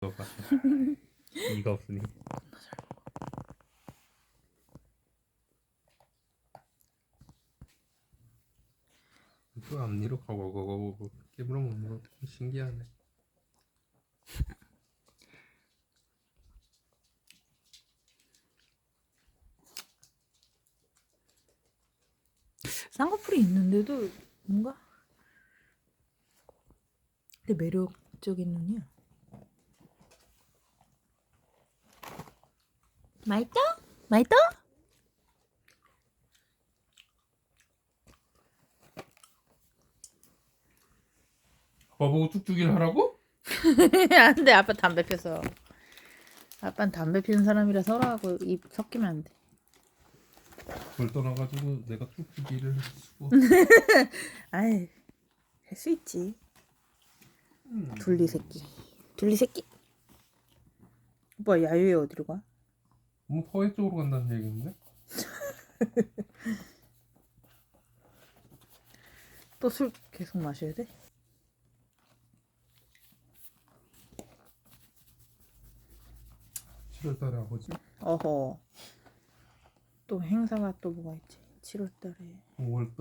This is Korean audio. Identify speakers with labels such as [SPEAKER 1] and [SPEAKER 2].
[SPEAKER 1] 너가 이가 없으니. 또 앞니로 가고 가고 깨물어 먹는 거 신기하네.
[SPEAKER 2] 쌍꺼풀이 있는데도 뭔가? 되게 매력적인 눈이야. 맛있다? 맛있다?
[SPEAKER 1] 아빠 보고 쭉쭉이를 하라고?
[SPEAKER 2] 안 돼 아빠 담배 펴서 아빠는 담배 피는 사람이라 서로하고 입 섞이면 안 돼
[SPEAKER 1] 그걸 떠나가지고 내가 쭉쭉이를 쓰고
[SPEAKER 2] 아이 할 수 있지
[SPEAKER 1] 음.
[SPEAKER 2] 둘리 새끼 둘리 새끼 오빠 야유회 어디로 가?
[SPEAKER 1] 뭐 서해 쪽으로 간다는 얘기인데?
[SPEAKER 2] 또 술 계속 마셔야 돼?
[SPEAKER 1] 7월달에 아버지?
[SPEAKER 2] 어허. 또 행사가 또 뭐가 있지? 7월달에.
[SPEAKER 1] 5월달